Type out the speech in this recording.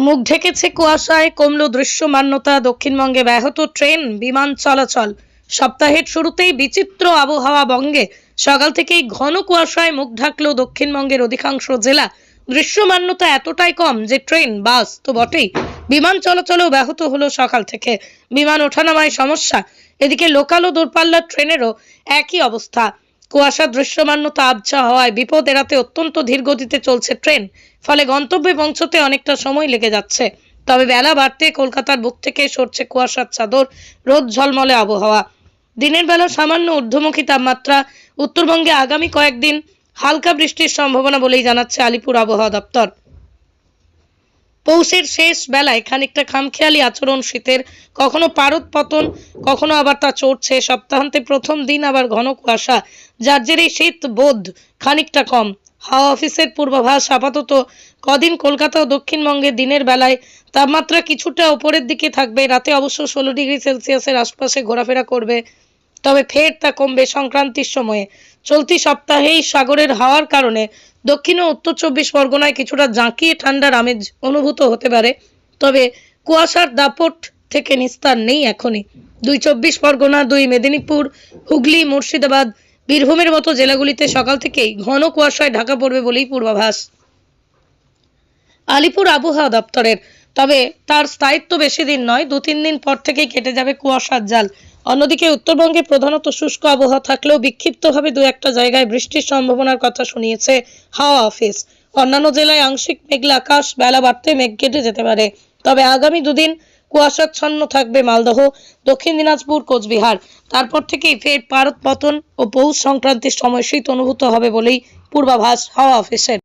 মুখ ঢেকেছে কুয়াশায়, কমলো দৃশ্যমান্যতা, দক্ষিণবঙ্গে ব্যাহত ট্রেন, বিমান চলাচল। সপ্তাহের শুরুতেই বিচিত্র আবহাওয়া বঙ্গে। সকাল থেকেই ঘন কুয়াশায় মুখ ঢাকলো দক্ষিণবঙ্গের অধিকাংশ জেলা। দৃশ্যমান্যতা এতটাই কম যে ট্রেন, বাস তো বটেই। বিমান চলাচলও ব্যাহত হলো সকাল থেকে। বিমান ওঠানামায় সমস্যা। এদিকে লোকাল ও দূরপাল্লার ট্রেনেরও একই অবস্থা। কুয়াশা দৃশ্যমান্যতা আবছা হওয়ায় বিপদ এড়াতে অত্যন্ত ধীরগতিতে চলছে ট্রেন। ফলে গন্তব্যে পৌঁছতে অনেকটা সময় লেগে যাচ্ছে। তবে বেলা বাড়তে কলকাতার বুক থেকে সরছে কুয়াশার চাদর, রোদ ঝলমলে আবহাওয়া। দিনের বেলা সামান্য ঊর্ধ্বমুখী তাপমাত্রা, উত্তরবঙ্গে আগামী কয়েকদিন হালকা বৃষ্টির সম্ভাবনা বলেই জানাচ্ছে আলিপুর আবহাওয়া দপ্তর। পৌষের শেষ বেলায় খানিকটা খামখেয়ালি আচরণ শীতের। কখনো পারদ পতন, কখনো আবার তা চড়ছে। সপ্তাহান্তে প্রথম দিন আবার ঘন কুয়াশা, যার জেরে শীত বোধ খানিকটা কম। হাওয়া অফিসের পূর্বাভাস আপাতত কদিন কলকাতা ও দক্ষিণবঙ্গে দিনের বেলায় তাপমাত্রা কিছুটা ওপরের দিকে থাকবে। রাতে অবশ্য ষোলো ডিগ্রি সেলসিয়াসের আশপাশে ঘোরাফেরা করবে তবে ফের তা কমবে সংক্রান্তির সময়ে। চলতি সপ্তাহেই সাগরের হাওয়ার কারণে দক্ষিণ ও উত্তর চব্বিশ পরগনায় কিছুটা জাঁকিয়ে ঠান্ডার আমেজ অনুভূত হতে পারে। তবে কুয়াশার দাপট থেকে নিস্তার নেই এখনই। দুই চব্বিশ পরগনা, দুই মেদিনীপুর, হুগলি, মুর্শিদাবাদ, বীরভূমের মতো জেলাগুলিতে সকাল থেকেই ঘন কুয়াশায় ঢাকা পড়বে বলেই পূর্বাভাস। আলিপুর আবহাওয়া দপ্তরের তবে তার স্থায়িত্ব বেশি দিন নয়, দু তিন দিন পর থেকেই কেটে যাবে কুয়াশার জাল। অন্যদিকে উত্তরবঙ্গে প্রধানত শুষ্ক আবহাওয়া থাকলেও বিক্ষিপ্তভাবে দু একটা জায়গায় বৃষ্টির সম্ভাবনার কথা শুনিয়েছে হাওয়া অফিস। অন্যান্য জেলায় আংশিক মেঘলা আকাশ, বেলা বাড়তে মেঘ কেটে যেতে পারে। তবে আগামী দুদিন কুয়াশাচ্ছন্ন থাকবে মালদহ, দক্ষিণ দিনাজপুর, কোচবিহার। তারপর থেকেই ফের পারদ পতন ও পৌষ সংক্রান্তির সময় শীত অনুভূত হবে বলেই পূর্বাভাস হাওয়া অফিসের।